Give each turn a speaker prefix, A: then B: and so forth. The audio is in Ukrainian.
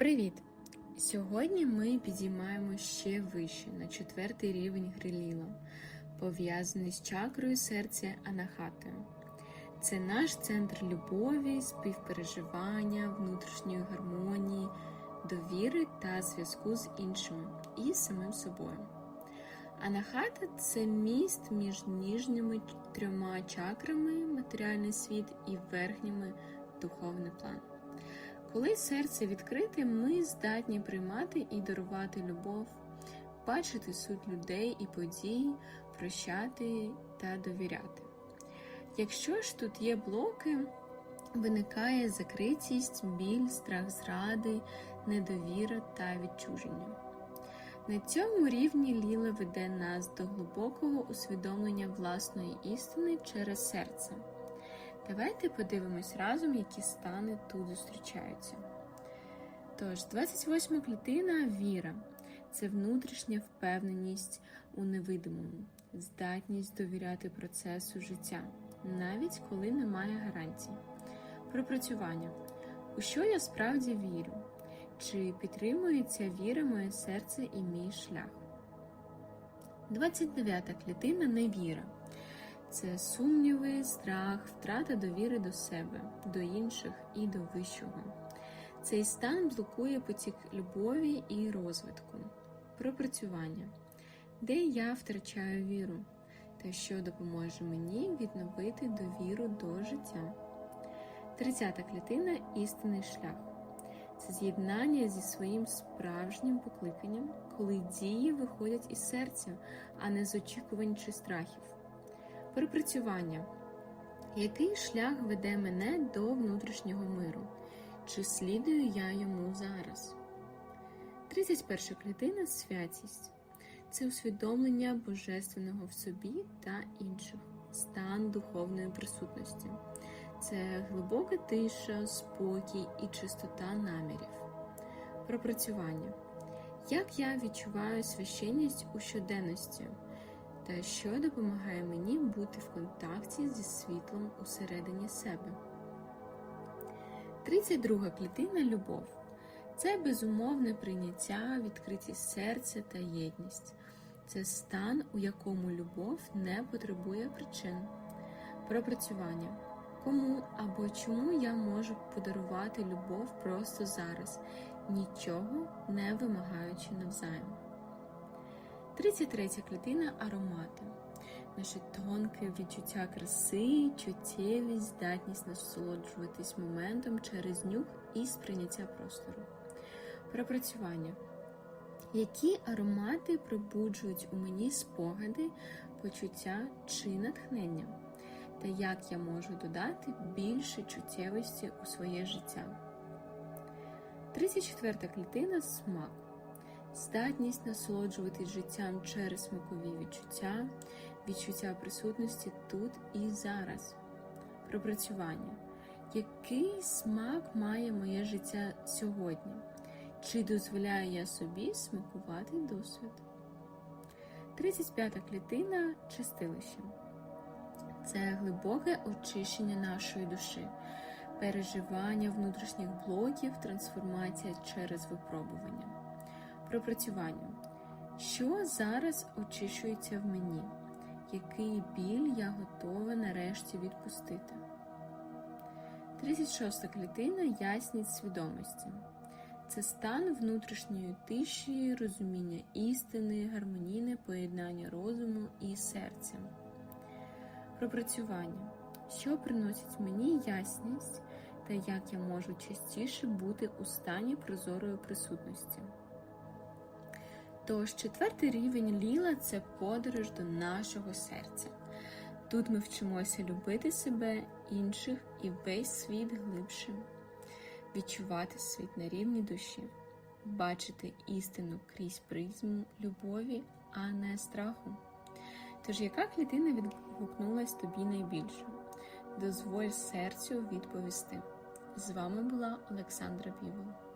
A: Привіт! Сьогодні ми підіймаємо ще вище на четвертий рівень гриліла, пов'язаний з чакрою серця Анахатою. Це наш центр любові, співпереживання, внутрішньої гармонії, довіри та зв'язку з іншими і самим собою. Анахата це міст між ніжніми трьома чакрами матеріальний світ і верхніми духовний план. Коли серце відкрите, ми здатні приймати і дарувати любов, бачити суть людей і подій, прощати та довіряти. Якщо ж тут є блоки, виникає закритість, біль, страх зради, недовіра та відчуження. На цьому рівні Ліла веде нас до глибокого усвідомлення власної істини через серце. Давайте подивимось разом, які стани тут зустрічаються. Тож, 28 клітина віра це внутрішня впевненість у невидимому, здатність довіряти процесу життя, навіть коли немає гарантій. Пропрацювання. У що я справді вірю? Чи підтримується віра моє серце і мій шлях? 29 клітина невіра. Це сумніви, страх, втрата довіри до себе, до інших і до вищого. Цей стан блокує потік любові і розвитку, пропрацювання, де я втрачаю віру, та що допоможе мені відновити довіру до життя. 30 клітина істинний шлях. Це з'єднання зі своїм справжнім покликанням, коли дії виходять із серця, а не з очікувань чи страхів. Перепрацювання. Який шлях веде мене до внутрішнього миру? Чи слідую я йому зараз? 31 клітина святість це усвідомлення божественного в собі та інших, стан духовної присутності. Це глибока тиша, спокій і чистота намірів. Пропрацювання. Як я відчуваю священність у щоденності? Та що допомагає мені бути в контакті зі світлом усередині себе. 32 клітина любов. Це безумовне прийняття, відкритість серця та єдність. Це стан, у якому любов не потребує причин. Пропрацювання. Кому або чому я можу подарувати любов просто зараз, нічого не вимагаючи навзаєм. 33 клітина аромати. Наше тонке відчуття краси, чуттєвість, здатність насолоджуватись моментом через нюх і сприйняття простору. Пропрацювання. Які аромати пробуджують у мені спогади, почуття чи натхнення? Та як я можу додати більше чуттєвості у своє життя? 34 клітина смак здатність насолоджуватись життям через смакові відчуття, відчуття присутності тут і зараз. Пропрацювання. Який смак має моє життя сьогодні? Чи дозволяю я собі смакувати досвід? 35 клітина чистилище. Це глибоке очищення нашої душі, переживання внутрішніх блоків, трансформація через випробування. Пропрацювання. Що зараз очищується в мені? Який біль я готова нарешті відпустити? 36 клітина ясність свідомості. Це стан внутрішньої тиші, розуміння істини, гармонійне поєднання розуму і серця. Пропрацювання. Що приносить мені ясність та як я можу частіше бути у стані прозорої присутності? Тож четвертий рівень ліла це подорож до нашого серця. Тут ми вчимося любити себе, інших і весь світ глибше, відчувати світ на рівні душі, бачити істину крізь призму любові, а не страху. Тож, яка клітина відгукнулась тобі найбільше? Дозволь серцю відповісти. З вами була Олександра Бівол.